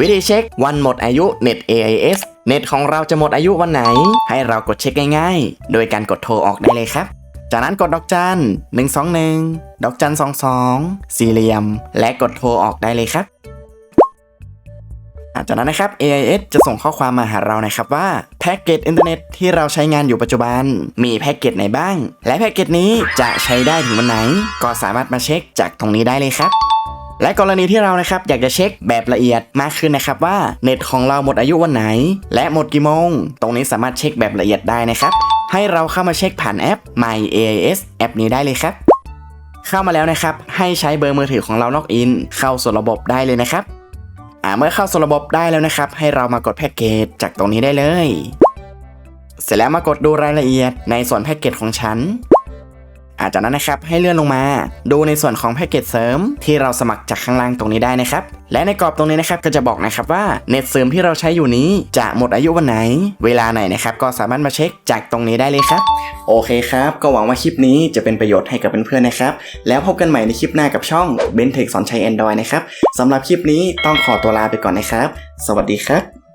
วิธีเช็ควันหมดอายุเน็ต AIS เน็ตของเราจะหมดอายุวันไหน ให้เรากดเช็คง่ายๆ โดยการกดโทรออกได้เลยครับ จากนั้นกดดอกจัน 121 ดอกจัน 22 สี่เหลี่ยม และกดโทรออกได้เลยครับ จากนั้นนะครับ AIS จะส่งข้อความมาหาเรานะครับว่าแพ็กเกจอินเทอร์เน็ตที่เราใช้งานอยู่ปัจจุบัน มีแพ็กเกจไหนบ้าง และแพ็กเกจนี้จะใช้ได้ถึงวันไหน ก็สามารถมาเช็คจากตรงนี้ได้เลยครับ และกรณีที่เรานะครับอยากจะเช็คแบบละเอียดมากขึ้นนะครับว่าเน็ตของเราหมดอายุวันไหน และหมดกี่โมง ตรงนี้สามารถเช็คแบบละเอียดได้นะครับ ให้เราเข้ามาเช็คผ่านแอป My AIS แอปนี้ได้เลยครับ เข้ามาแล้วนะครับ ให้ใช้เบอร์มือถือของเราล็อกอิน เข้าสู่ระบบได้เลยนะครับอ่าเมื่อเข้าสู่ระบบได้แล้วนะครับ ให้เรามากดแพ็กเกจจากตรงนี้ได้เลย เสร็จแล้วมากดดูรายละเอียดในส่วนแพ็กเกจของฉัน อาจากนั้นนะครับให้เลื่อนลงมา ดูในส่วนของแพ็กเกจเสริม ที่เราสมัครจากข้างล่างตรงนี้ได้นะครับ และในกรอบตรงนี้นะครับก็จะบอกนะครับว่าเน็ตเสริมที่เราใช้อยู่นี้จะหมดอายุวันไหน เวลาไหนนะครับก็สามารถมาเช็คจากตรงนี้ได้เลยครับ โอเคครับ ก็หวังว่าคลิปนี้จะเป็นประโยชน์ให้กับเพื่อนๆนะครับแล้วพบกันใหม่ในคลิปหน้ากับช่อง b e n t e c h สอนใช้ Android นะครับสำหรับคลิปนี้ต้องขอตัวลาไปก่อนนะครับ สวัสดีครับ